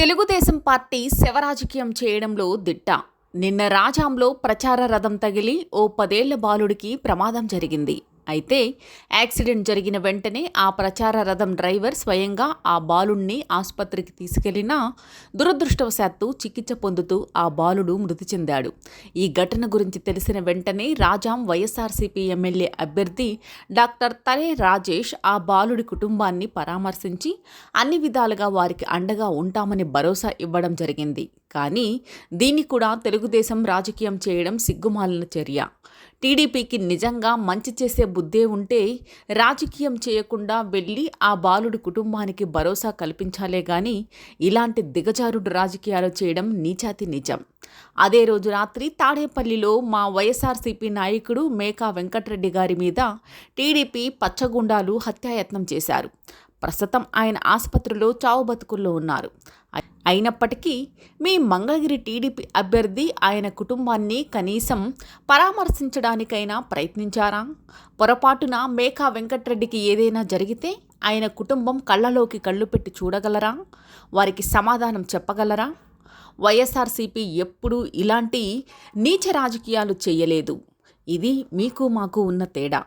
Telugu Desam party శివరాజకీయం చేయడంలో దిట్ట. నిన్న రాజాంలో ప్రచార రథం తగిలి ఓ పదేళ్ళ బాలుడికి ప్రమాదం జరిగింది. అయితే యాక్సిడెంట్ జరిగిన వెంటనే ఆ ప్రచార రథం డ్రైవర్ స్వయంగా ఆ బాలుణ్ణి ఆసుపత్రికి తీసుకెళ్ళినా దురదృష్టవశాత్తు చికిత్స పొందుతూ ఆ బాలుడు మృతి చెందాడు. ఈ ఘటన గురించి తెలిసిన వెంటనే రాజాం వైఎస్ఆర్సీపీ ఎమ్మెల్యే అభ్యర్థి డాక్టర్ తరే రాజేష్ ఆ బాలుడి కుటుంబాన్ని పరామర్శించి అన్ని విధాలుగా వారికి అండగా ఉంటామని భరోసా ఇవ్వడం జరిగింది. కానీ దీన్ని కూడా తెలుగుదేశం రాజకీయం చేయడం సిగ్గుమాలిన చర్య. టీడీపీకి నిజంగా మంచి చేసే బుద్ధే ఉంటే రాజకీయం చేయకుండా వెళ్ళి ఆ బాలుడి కుటుంబానికి భరోసా కల్పించాలే గాని ఇలాంటి దిగజారుడు రాజకీయాలు చేయడం నీచాతి నిజం. అదే రోజు రాత్రి తాడేపల్లిలో మా వైఎస్ఆర్సీపీ నాయకుడు మేకా వెంకటరెడ్డి గారి మీద టీడీపీ పచ్చగుండాలు హత్యాయత్నం చేశారు. ప్రస్తుతం ఆయన ఆసుపత్రిలో చావు బతుకుల్లో ఉన్నారు. అయినప్పటికీ మీ మంగళగిరి టీడీపీ అభ్యర్థి ఆయన కుటుంబాన్ని కనీసం పరామర్శించడానికైనా ప్రయత్నించారా? పొరపాటున మేకా వెంకటరెడ్డికి ఏదైనా జరిగితే ఆయన కుటుంబం కళ్ళలోకి కళ్ళు పెట్టి చూడగలరా? వారికి సమాధానం చెప్పగలరా? వైఎస్ఆర్సీపీ ఎప్పుడూ ఇలాంటి నీచ రాజకీయాలు చేయలేదు. ఇది మీకు మాకు ఉన్న తేడా.